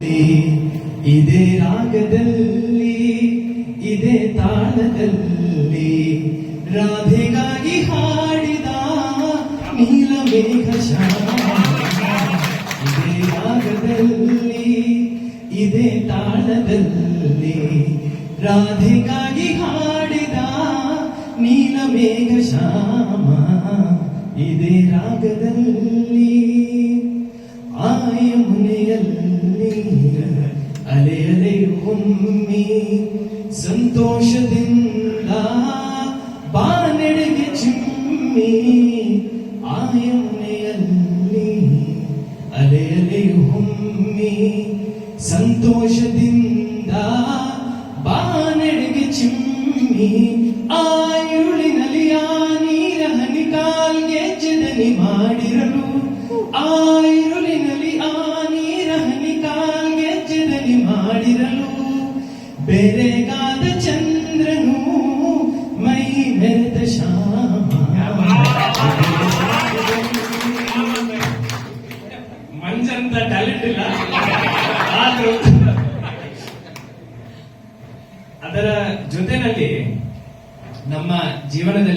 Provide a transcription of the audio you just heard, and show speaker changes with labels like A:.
A: ಇದೇ ರಾಗದಲ್ಲಿ, ಇದೇ ತಾಳದಲ್ಲಿ, ರಾಧೆಗಾಗಿ ಹಾಡಿದ ನೀಲ ಮೇಘ ಇದೇ ರಾಗದಲ್ಲಿ, ಇದೇ ತಾಳದಲ್ಲಿ, ರಾಧೆಗಾಗಿ ಹಾಡಿದ ನೀಲಮೇಘ ಶ್ಯಾಮ ಇದೇ ರಾಗದಲ್ಲಿ ಆಯ ಮುನೆಯಲ್ಲಿ ಅಲೆ ಅಲೆಯು ಹೊಮ್ಮಿ ಸಂತೋಷದಿಂದ ಬಾನೆಡೆಗೆ ಚಿಮ್ಮಿ ಆಯ ಮುನೆಯಲ್ಲಿ ಅಲೆ ಅಲೆಯು ಹೊಮ್ಮಿ ಸಂತೋಷದಿಂದ ಬಾನೆಡೆಗೆ ಚಿಮ್ಮಿ ಆಯುಳಿನಲ್ಲಿ ಆ ನೀರ ಹನಿ ಕಾಲ್ಗೆ ಜದನಿ ಮಾಡಿರಲು ಆಯುಳಿನಲ್ಲಿ ಬೆರೆಗಾದ ಚಂದ್ರನು ಮೈ ಬೆರೆದ ಶಾಮ
B: ಮಂಜಂತ ಟ್ಯಾಲೆಂಟ್ ಇಲ್ಲ. ಆದ್ರೂ ಅದರ ಜೊತೆನಲ್ಲಿ ನಮ್ಮ ಜೀವನದಲ್ಲಿ